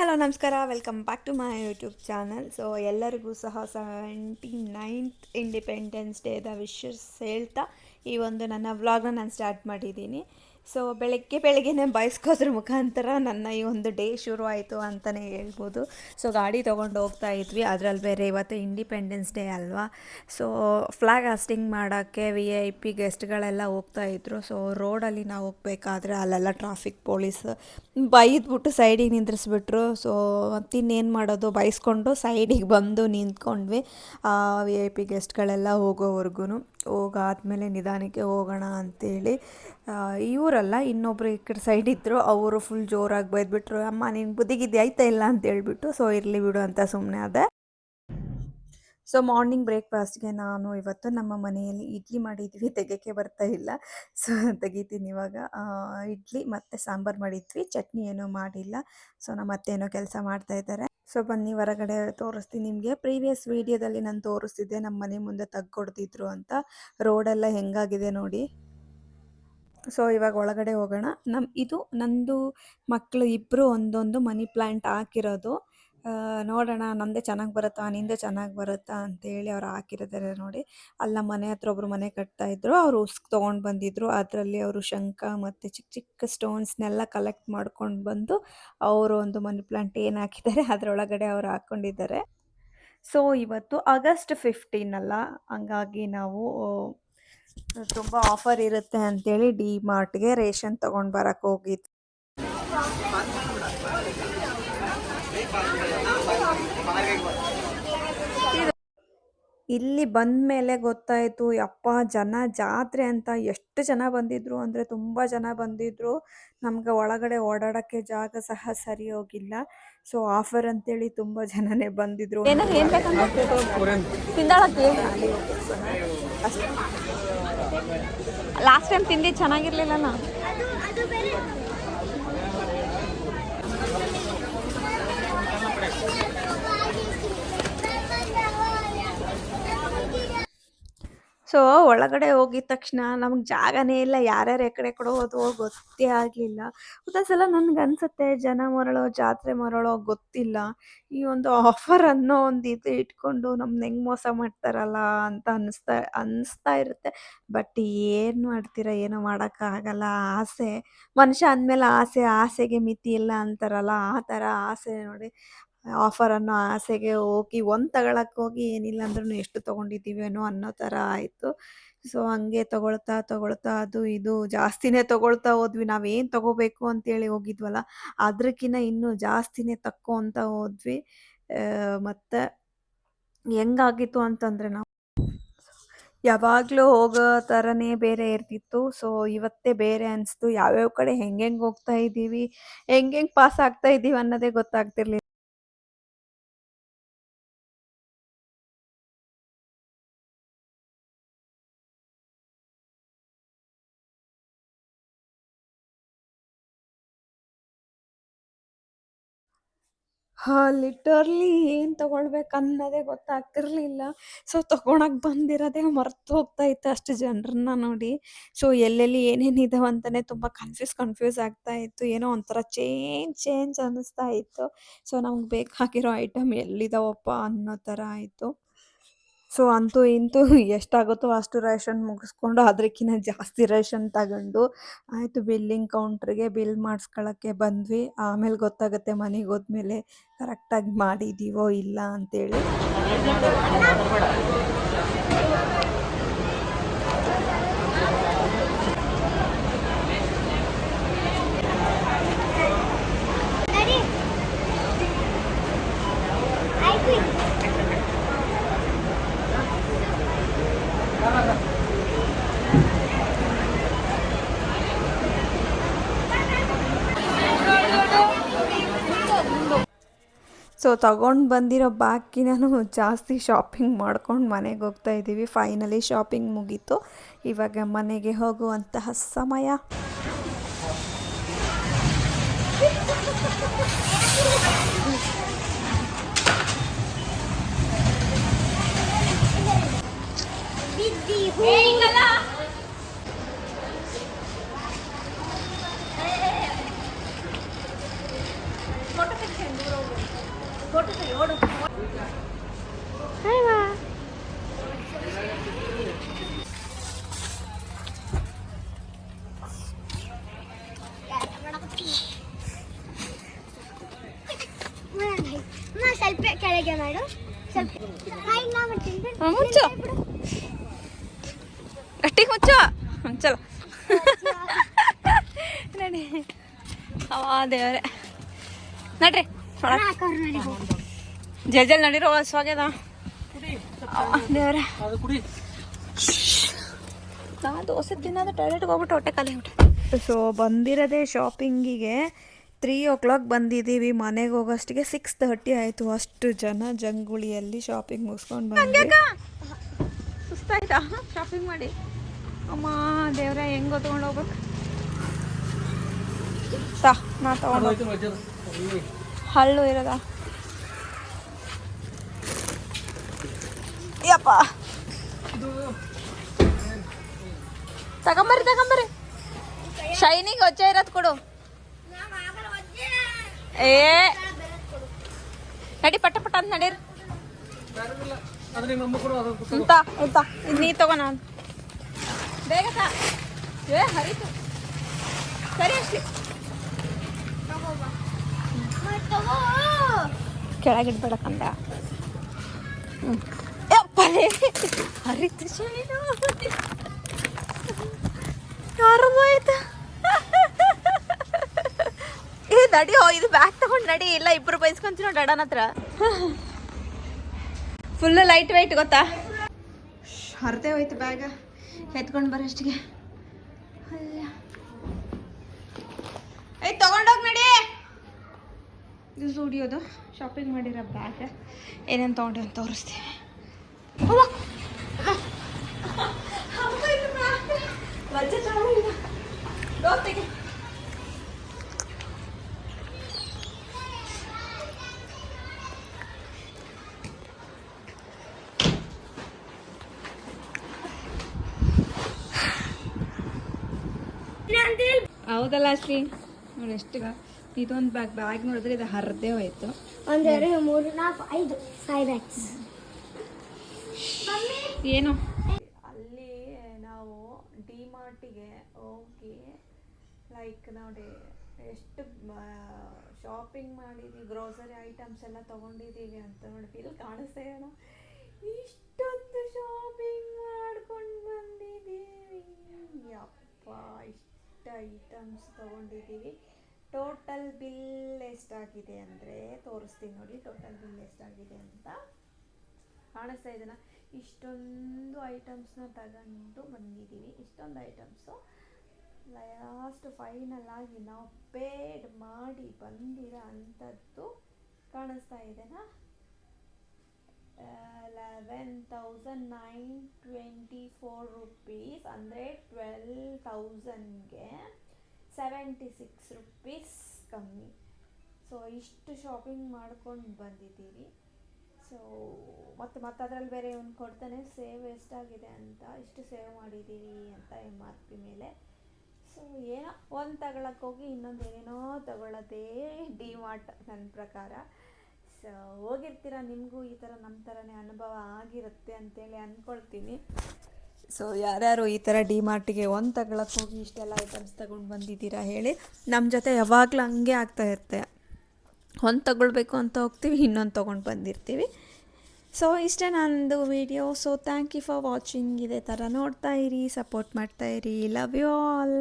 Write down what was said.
Hello, ನಮಸ್ಕಾರ. Welcome back to my YouTube channel so ಎಲ್ಲರಿಗೂ ಸಹ ಸೆವೆಂಟಿ ನೈನ್ತ್ ಇಂಡಿಪೆಂಡೆನ್ಸ್ ಡೇದ ವಿಶಸ್ ಹೇಳ್ತಾ ಈ ಒಂದು ನನ್ನ ವ್ಲಾಗ್ನ ನಾನು ಸ್ಟಾರ್ಟ್ ಮಾಡಿದ್ದೀನಿ. ಸೊ ಬೆಳಗ್ಗೆ ಬೆಳಗ್ಗೆನೆ ಬಯಸ್ಕೋದ್ರ ಮುಖಾಂತರ ನನ್ನ ಈ ಒಂದು ಡೇ ಶುರು ಆಯಿತು ಅಂತಲೇ ಹೇಳ್ಬೋದು. ಸೊ ಗಾಡಿ ತೊಗೊಂಡು ಹೋಗ್ತಾ ಇದ್ವಿ. ಅದರಲ್ಲಿ ಬೇರೆ ಇವತ್ತು ಇಂಡಿಪೆಂಡೆನ್ಸ್ ಡೇ ಅಲ್ವಾ? ಸೊ ಫ್ಲಾಗ್ ಹಾಸ್ಟಿಂಗ್ ಮಾಡೋಕ್ಕೆ ವಿ ಐ ಪಿ ಗೆಸ್ಟ್ಗಳೆಲ್ಲ ಹೋಗ್ತಾ ಇದ್ರು. ಸೊ ರೋಡಲ್ಲಿ ನಾವು ಹೋಗ್ಬೇಕಾದ್ರೆ ಅಲ್ಲೆಲ್ಲ ಟ್ರಾಫಿಕ್ ಪೊಲೀಸ್ ಬೈದ್ಬಿಟ್ಟು ಸೈಡಿಗೆ ನಿಂದ್ರಿಸ್ಬಿಟ್ರು. ಸೊ ಮತ್ತಿನ್ನೇನು ಮಾಡೋದು? ಬೈಸ್ಕೊಂಡು ಸೈಡಿಗೆ ಬಂದು ನಿಂತ್ಕೊಂಡ್ವಿ. ವಿ ಐ ಪಿ ಗೆಸ್ಟ್ಗಳೆಲ್ಲ ಹೋಗೋವರೆಗೂ ಹೋಗಾದ್ಮೇಲೆ ನಿಧಾನಕ್ಕೆ ಹೋಗೋಣ ಅಂತೇಳಿ ಇವರಲ್ಲ ಇನ್ನೊಬ್ರು ಈ ಕಡೆ ಸೈಡ್ ಇದ್ದರು ಅವರು ಫುಲ್ ಜೋರಾಗಿ ಬೈದ್ಬಿಟ್ರು, ಅಮ್ಮ, ನೀನು ಬುದ್ಧಿಗಿದ್ದೆ ಆಯ್ತಾ ಇಲ್ಲ? ಅಂತ ಹೇಳ್ಬಿಟ್ಟು, ಸೊ, ಇರಲಿ ಬಿಡು ಅಂತ ಸುಮ್ಮನೆ ಅದೇ ಸೊ ಮಾರ್ನಿಂಗ್ ಬ್ರೇಕ್ಫಾಸ್ಟ್ಗೆ ನಾನು ಇವತ್ತು ನಮ್ಮ ಮನೆಯಲ್ಲಿ ಇಡ್ಲಿ ಮಾಡಿದ್ವಿ, ತೆಗೆಯೋಕ್ಕೆ ಬರ್ತಾ ಇಲ್ಲ. ಸೊ ತೆಗಿತೀನಿ ಇವಾಗ. ಇಡ್ಲಿ ಮತ್ತು ಸಾಂಬಾರು ಮಾಡಿದ್ವಿ, ಚಟ್ನಿ ಏನೂ ಮಾಡಿಲ್ಲ. ಸೊ ನಮ್ಮ ಅತ್ತೆ ಏನೋ ಕೆಲಸ ಮಾಡ್ತಾ ಇದ್ದಾರೆ. ಸೊ ಬನ್ನಿ ಹೊರಗಡೆ ತೋರಿಸ್ತೀನಿ ನಿಮಗೆ. ಪ್ರೀವಿಯಸ್ ವೀಡಿಯೋದಲ್ಲಿ ನಾನು ತೋರಿಸ್ತಿದ್ದೆ, ನಮ್ಮ ಮನೆ ಮುಂದೆ ತಗ್ಗೊಡ್ತಿದ್ರು ಅಂತ. ರೋಡೆಲ್ಲ ಹೆಂಗಾಗಿದೆ ನೋಡಿ. ಸೊ ಇವಾಗ ಒಳಗಡೆ ಹೋಗೋಣ. ನಮ್ಮ ಇದು ನಂದು ಮಕ್ಕಳು ಇಬ್ಬರು ಒಂದೊಂದು ಮನಿ ಪ್ಲ್ಯಾಂಟ್ ಹಾಕಿರೋದು. ನೋಡೋಣ ನಂದೇ ಚೆನ್ನಾಗಿ ಬರುತ್ತಾ, ನಿಂದೆ ಚೆನ್ನಾಗಿ ಬರುತ್ತಾ ಅಂತೇಳಿ ಅವ್ರು ಹಾಕಿರೋದಾರೆ ನೋಡಿ. ಅಲ್ಲ ಮನೆ ಹತ್ರ ಒಬ್ರು ಮನೆ ಕಟ್ತಾ ಇದ್ರು, ಅವ್ರು ಉಸ್ಕ್ ತೊಗೊಂಡು ಬಂದಿದ್ರು. ಅದರಲ್ಲಿ ಅವರು ಶಂಖ ಮತ್ತು ಚಿಕ್ಕ ಚಿಕ್ಕ ಸ್ಟೋನ್ಸ್ನೆಲ್ಲ ಕಲೆಕ್ಟ್ ಮಾಡ್ಕೊಂಡು ಬಂದು ಅವರು ಒಂದು ಮನಿ ಪ್ಲಾಂಟ್ ಏನು ಹಾಕಿದ್ದಾರೆ ಅದರೊಳಗಡೆ ಅವ್ರು ಹಾಕ್ಕೊಂಡಿದ್ದಾರೆ ಸೊ ಇವತ್ತು ಆಗಸ್ಟ್ ಫಿಫ್ಟೀನ್ ಅಲ್ಲ, ಹಂಗಾಗಿ ನಾವು ತುಂಬ ಆಫರ್ ಇರುತ್ತೆ ಅಂತೇಳಿ ಡಿ ಮಾರ್ಟ್ಗೆ ರೇಷನ್ ತೊಗೊಂಡು ಬರಕ್ಕೆ ಹೋಗಿದ್ವಿ ಇಲ್ಲಿ ಬಂದ ಮೇಲೆ ಗೊತ್ತಾಯಿತು ಅಪ್ಪ ಜನ ಜಾತ್ರೆ ಅಂತ ಎಷ್ಟು ಜನ ಬಂದಿದ್ರು ಅಂದರೆ ತುಂಬ ಜನ ಬಂದಿದ್ರು. ನಮ್ಗೆ ಒಳಗಡೆ ಓಡಾಡೋಕ್ಕೆ ಜಾಗ ಸಹ ಸರಿ ಹೋಗಿಲ್ಲ. ಸೊ ಆಫರ್ ಅಂತೇಳಿ ತುಂಬ ಜನನೇ ಬಂದಿದ್ರು. ಲಾಸ್ಟ್ ಟೈಮ್ ತಿಂದಿ, ಚೆನ್ನಾಗಿರ್ಲಿಲ್ಲನ? ಸೊ, ಒಳಗಡೆ ಹೋಗಿದ ತಕ್ಷಣ ನಮ್ಗೆ ಜಾಗನೇ ಇಲ್ಲ. ಯಾರ್ಯಾರು ಎಕಡೆ ಕಡೆ ಹೋದ್ವೋ ಗೊತ್ತೇ ಆಗಲಿಲ್ಲ. ಒಂದೊಂದ್ಸಲ ನನ್ಗೆ ಅನ್ಸುತ್ತೆ ಜನ ಮರಳೋ, ಜಾತ್ರೆ ಮರಳೋ ಗೊತ್ತಿಲ್ಲ. ಈ ಒಂದು ಆಫರ್ ಅನ್ನೋ ಒಂದು ಇದು ಇಟ್ಕೊಂಡು ನಮ್ನ ಹೆಂಗ್ ಮೋಸ ಮಾಡ್ತಾರಲ್ಲ ಅಂತ ಅನಿಸ್ತಾ ಅನಿಸ್ತಾ ಇರುತ್ತೆ. ಬಟ್ ಏನು ಮಾಡ್ತೀರಾ, ಏನು ಮಾಡೋಕ್ಕಾಗಲ್ಲ. ಆಸೆ. ಮನುಷ್ಯ ಅಂದಮೇಲೆ ಆಸೆ, ಆಸೆಗೆ ಮಿತಿ ಇಲ್ಲ ಅಂತಾರಲ್ಲ, ಆ ಥರ ಆಸೆ ನೋಡಿ. ಆಫರ್ ಅನ್ನೋ ಆಸೆಗೆ ಹೋಗಿ, ಒಂದು ತಗೊಳಕ್ಕೆ ಹೋಗಿ ಏನಿಲ್ಲ ಅಂದ್ರೂ ಎಷ್ಟು ತೊಗೊಂಡಿದ್ದೀವೇನೋ ಅನ್ನೋ ಥರ ಆಯಿತು. ಸೊ, ಹಂಗೆ ತಗೊಳ್ತಾ ತಗೊಳ್ತಾ ಅದು ಇದು ಜಾಸ್ತಿನೇ ತಗೊಳ್ತಾ ಹೋದ್ವಿ. ನಾವೇನು ತಗೋಬೇಕು ಅಂತೇಳಿ ಹೋಗಿದ್ವಲ್ಲ ಅದಕ್ಕಿಂತ ಇನ್ನೂ ಜಾಸ್ತಿನೇ ತಕ್ಕೋ ಅಂತ ಹೋದ್ವಿ. ಮತ್ತೆ ಹೆಂಗಾಗಿತ್ತು ಅಂತಂದರೆ ನಾವು ಯಾವಾಗಲೂ ಹೋಗೋ ಥರನೇ ಬೇರೆ ಇರ್ತಿತ್ತು. ಸೊ, ಇವತ್ತೇ ಬೇರೆ ಅನಿಸ್ತು. ಯಾವ್ಯಾವ ಕಡೆ ಹೆಂಗೆಂಗೆ ಹೋಗ್ತಾ ಇದ್ದೀವಿ, ಹೆಂಗೆಂಗೆ ಪಾಸ್ ಆಗ್ತಾ ಇದ್ದೀವಿ ಅನ್ನೋದೇ ಗೊತ್ತಾಗ್ತಿರ್ಲಿಲ್ಲ. ಹಾಂ ಲಿಟರ್ಲಿ ಏನು ತಗೊಳ್ಬೇಕು ಅನ್ನೋದೇ ಗೊತ್ತಾಗ್ತಿರ್ಲಿಲ್ಲ. ಸೊ ತೊಗೊಳಕ್ಕೆ ಬಂದಿರೋದೇ ಮರ್ತು ಹೋಗ್ತಾ ಇತ್ತು ಅಷ್ಟು ಜನರನ್ನ ನೋಡಿ. ಸೊ ಎಲ್ಲೆಲ್ಲಿ ಏನೇನು ಇದಾವ ಅಂತಲೇ ತುಂಬ ಕನ್ಫ್ಯೂಸ್ ಕನ್ಫ್ಯೂಸ್ ಆಗ್ತಾ ಇತ್ತು. ಏನೋ ಒಂಥರ ಚೇಂಜ್ ಚೇಂಜ್ ಅನ್ನಿಸ್ತಾ ಇತ್ತು. ಸೊ ನಮ್ಗೆ ಬೇಕಾಗಿರೋ ಐಟಮ್ ಎಲ್ಲಿದಾವಪ್ಪ ಅನ್ನೋ ಥರ ಆಯಿತು. ಸೊ ಅಂತೂ ಇಂತೂ ಎಷ್ಟಾಗುತ್ತೋ ಅಷ್ಟು ರೇಷನ್ ಮುಗಿಸ್ಕೊಂಡು ಅದಕ್ಕಿಂತ ಜಾಸ್ತಿ ರೇಷನ್ ತಗೊಂಡು ಆಯಿತು ಬಿಲ್ಲಿಂಗ್ ಕೌಂಟ್ರಿಗೆ ಬಿಲ್ ಮಾಡಿಸ್ಕೊಳ್ಳೋಕ್ಕೆ ಬಂದ್ವಿ. ಆಮೇಲೆ ಗೊತ್ತಾಗುತ್ತೆ ಮನೆಗೆ ಹೋದ್ಮೇಲೆ ಕರೆಕ್ಟಾಗಿ ಮಾಡಿದ್ದೀವೋ ಇಲ್ಲ ಅಂತೇಳಿ. ಸೊ ತಗೊಂಡು ಬಂದಿರೋ ಬಾಕಿನೂ ಜಾಸ್ತಿ ಶಾಪಿಂಗ್ ಮಾಡ್ಕೊಂಡು ಮನೆಗೆ ಹೋಗ್ತಾ ಇದ್ದೀವಿ. ಫೈನಲಿ ಶಾಪಿಂಗ್ ಮುಗೀತು. ಇವಾಗ ಮನೆಗೆ ಹೋಗುವಂತಹ ಸಮಯ. ಹೇಗೆ ಮಾಡು ಮುಚ್ಚು. ಗಟ್ಟಿಗೆ ಮುಚ್ಚು. ಚಲೋ. ನಡಿ ಅವಾ ದೇವ್ರೆ. ನಡ್ರಿ. ಜಲ್ ಜಲ್ ನಡೀರೋ ಹಸ್ವಾಗ್ಯದ ದೇವ್ರೆ. ನಾ ದೋಸೆ ತಿನ್ನೋದು ಟಾಯ್ಲೆಟ್ಗೆ ಹೋಗ್ಬಿಟ್ಟು ಹೊಟ್ಟೆ ಖಾಲಿ ಬಿಟ್ಟು ಸೊ ಬಂದಿರೋದೇ ಶಾಪಿಂಗಿಗೆ ತ್ರೀ ಓ ಕ್ಲಾಕ್ ಬಂದಿದ್ದೀವಿ, ಮನೆಗೆ ಹೋಗೋಷ್ಟಿಗೆ ಸಿಕ್ಸ್ ತರ್ಟಿ ಆಯಿತು. ಅಷ್ಟು ಜನ ಜಂಗುಳಿಯಲ್ಲಿ ಶಾಪಿಂಗ್ ಮುಗಿಸ್ಕೊಂಡು ಬಂದ್ವಿ. ಸುಸ್ತಾಯ್ತಾ? ಶಾಪಿಂಗ್ ಮಾಡಿ. ಅಮ್ಮ, ದೇವ್ರ, ಹೆಂಗೋ ತೊಗೊಂಡು ಹೋಗ್ಬೇಕು. ತಾ, ನಾ ತಗೊಂಡು ಹಳ್ಳು ಇರೋದ? ಯಪ್ಪ. ತಗೊಂಬರ್ರಿ ತಗೊಂಬರ್ರಿ. ಶೈನಿಗೆ ಹೊಚ್ಚ ಇರೋದು ಕೊಡು. ಏ. ನಡಿ, ಪಟ ಪಟ ಅಂತ ನಡೀರಿ. ಇಂತ ಇಂತ ಇದು ನೀ ತಗೋ ನಾನು. ಬೇಗ ಏ, ಹರಿತು. ಸರಿ ಅಷ್ಟೇ. ಕೆಳಗಿಡ್ಬೇಡ ಕಂದ ಯಪ್ಪಲೇ ಹರಿತು ನಡಿಯೋ ಇದು ಬ್ಯಾಗ್ ತಗೊಂಡು ನಡಿ. ಇಲ್ಲ ಇಬ್ರು ಬೈಸ್ಕೊಂತೀನೋ ಡಡನ್ ಹತ್ರ. ಫುಲ್ ಲೈಟ್ ವೈಟ್ ಗೊತ್ತಾ? ಹರಿದೇ ಹೋಯ್ತು ಬ್ಯಾಗ ಎತ್ಕೊಂಡು ಬರೋಷ್ಟಿಗೆ ಅಲ್ಲ ಐ ತಗೊಂಡೋಗಿ ನಡಿ. ಇದು ಸ್ಟುಡಿಯೋದು ಶಾಪಿಂಗ್ ಮಾಡಿರೋ ಬ್ಯಾಗ್ ಏನೇನು ತೊಗೊಂಡೆ ಅಂತ ತೋರಿಸ್ತೀವಿ ಹೌದಲ್ಲ ಅಶ್ವಿ ನೋಡಿ ಎಷ್ಟು ಇದೊಂದು ಬ್ಯಾಗ್ ಬ್ಯಾಗ್ ನೋಡಿದ್ರೆ ಇದು ಹರಿದೇ ಹೋಯ್ತು. ಒಂದೆರಡು ಮೂರು ನಾಲ್ಕು ಐದು ಫೈವ್ ಬ್ಯಾಗ್ಸ್ ಏನು? ಅಲ್ಲಿ ನಾವು ಡಿ ಮಾರ್ಟಿಗೆ ಹೋಗಿ ಲೈಕ್ ನೋಡಿ ಎಷ್ಟು ಶಾಪಿಂಗ್ ಮಾಡಿದ್ದೀವಿ ಗ್ರೋಸರಿ ಐಟಮ್ಸ್ ಎಲ್ಲ ತೊಗೊಂಡಿದ್ದೀವಿ ಅಂತ ನೋಡಿ ಇಲ್ಲಿ ಕಾಣಿಸ್ತಾ ಇಷ್ಟೊಂದು ಶಾಪಿಂಗ್ ಮಾಡ್ಕೊಂಡು ಬಂದಿದ್ದೀವಿ. ಯಪ್ಪ ಇಷ್ಟ ಐಟಮ್ಸ್ ತೊಗೊಂಡಿದ್ದೀವಿ. ಟೋಟಲ್ ಬಿಲ್ ಎಷ್ಟಾಗಿದೆ ಅಂದರೆ, ತೋರಿಸ್ತೀನಿ ನೋಡಿ ಟೋಟಲ್ ಬಿಲ್ ಎಷ್ಟಾಗಿದೆ ಅಂತ. ಕಾಣಿಸ್ತಾ ಇದೆನಾ? ಇಷ್ಟೊಂದು ಐಟಮ್ಸ್ನ ತಗೊಂಡು ಬಂದಿದ್ದೀವಿ. ಇಷ್ಟೊಂದು ಐಟಮ್ಸು ಲಾಸ್ಟ್ ಫೈನಲ್ ಆಗಿ ನಾವು ಪೇಡ್ ಮಾಡಿ ಬಂದಿರೋ ಅಂಥದ್ದು ಕಾಣಿಸ್ತಾ ಇದೆನಾ? Eleven thousand nine twenty four rupees ಅಂದರೆ ಟ್ವೆಲ್ ತೌಸಂಡ್ಗೆ ಸೆವೆಂಟಿ ಸಿಕ್ಸ್ ರುಪೀಸ್ ಕಮ್ಮಿ. ಸೊ ಇಷ್ಟು ಶಾಪಿಂಗ್ ಮಾಡ್ಕೊಂಡು ಬಂದಿದ್ದೀವಿ ಸೊ ಮತ್ತು ಮತ್ತೆ ಅದರಲ್ಲಿ ಬೇರೆ ಇವನು ಕೊಡ್ತಾನೆ. ಸೇವ್ ಎಷ್ಟಾಗಿದೆ ಅಂತ, ಇಷ್ಟು ಸೇವ್ ಮಾಡಿದ್ದೀವಿ ಅಂತ ಎಂ ಆರ್ ಪಿ ಮೇಲೆ. ಸೊ ಏನೋ ಒಂದು ತಗೊಳಕ್ಕೆ ಹೋಗಿ ಇನ್ನೊಂದು ಏನೇನೋ ತಗೊಳ್ಳೋದೇ ಡಿ ಮಾರ್ಟ್ ನನ್ನ ಪ್ರಕಾರ. ಸೊ, ಹೋಗಿರ್ತೀರ? ನಿಮಗೂ ಈ ಥರ ನಮ್ಮ ಥರನೇ ಅನುಭವ ಆಗಿರುತ್ತೆ ಅಂತೇಳಿ ಅಂದ್ಕೊಳ್ತೀನಿ ಸೊ ಯಾರ್ಯಾರು ಈ ಥರ ಡಿ ಮಾರ್ಟಿಗೆ ಒಂದು ತಗೊಳಕ್ಕೆ ಹೋಗಿ ಇಷ್ಟೆಲ್ಲ ಐಟಮ್ಸ್ ತಗೊಂಡು ಬಂದಿದ್ದೀರಾ ಹೇಳಿ ನಮ್ಮ ಜೊತೆ ಯಾವಾಗಲೂ ಹಂಗೆ ಆಗ್ತಾ ಇರುತ್ತೆ. ಒಂದು ತಗೊಳ್ಬೇಕು ಅಂತ ಹೋಗ್ತೀವಿ, ಇನ್ನೊಂದು ತೊಗೊಂಡು ಬಂದಿರ್ತೀವಿ. ಸೊ ಇಷ್ಟೇ ನಂದು video so thank you for watching ಇದೇ ಥರ ನೋಡ್ತಾ ಇರಿ ಸಪೋರ್ಟ್ ಮಾಡ್ತಾ ಇರಿ. Love you all